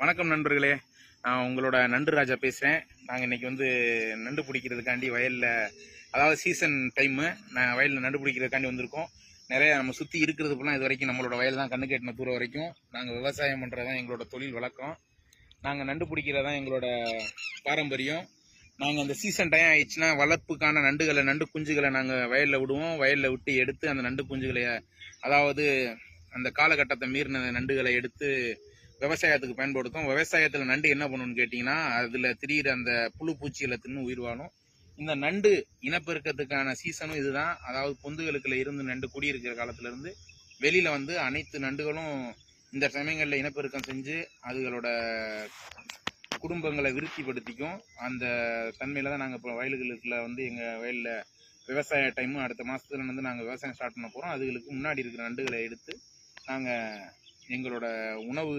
வணக்கம் நண்பர்களே. நான் உங்களோட நண்டு ராஜா பேசுகிறேன் நாங்கள் இன்றைக்கி வந்து நண்டு பிடிக்கிறதுக்காண்டி வயலில் அதாவது சீசன் டைமு நான் வயலில் நண்டு பிடிக்கிறதுக்காண்டி வந்திருக்கோம். நிறைய நம்ம சுற்றி இருக்கிறது இது வரைக்கும் நம்மளோட வயல் தான் கண்ணு கெட்டின தூரம் வரைக்கும். நாங்கள் விவசாயம் பண்ணுறது தான் எங்களோட தொழில் வழக்கம். நாங்கள் நண்டு பிடிக்கிறது தான் எங்களோட பாரம்பரியம். நாங்கள் அந்த சீசன் டைம் ஆயிடுச்சுன்னா வளர்ப்புக்கான நண்டுகளை நண்டு குஞ்சுகளை நாங்கள் வயலில் விடுவோம். வயலில் விட்டு எடுத்து அந்த நண்டு குஞ்சுகளை அதாவது அந்த காலகட்டத்தை மீறின நண்டுகளை எடுத்து விவசாயத்துக்கு பயன்படுத்தும். விவசாயத்தில் நண்டு என்ன பண்ணணும்னு கேட்டிங்கன்னா அதில் திரியிற அந்த புழு பூச்சியில் தின்னு உயிர் வாழும். இந்த நண்டு இனப்பெருக்கத்துக்கான சீசனும் இதுதான். அதாவது பொந்துகளுக்குள்ள இருந்து நண்டு குடியிருக்கிற காலத்திலேருந்து வெளியில் வந்து அனைத்து நண்டுகளும் இந்த சமயங்களில் இனப்பெருக்கம் செஞ்சு அதுகளோட குடும்பங்களை விருத்திப்படுத்திக்கும். அந்த தன்மையில் தான் நாங்கள் இப்போ வயல்களுக்குள்ள வந்து எங்கள் வயலில் விவசாய டைமும் அடுத்த மாதத்துல வந்து நாங்கள் விவசாயம் ஸ்டார்ட் பண்ண போகிறோம் அதுகளுக்கு முன்னாடி இருக்கிற நண்டுகளை எடுத்து நாங்கள் எங்களோட உணவு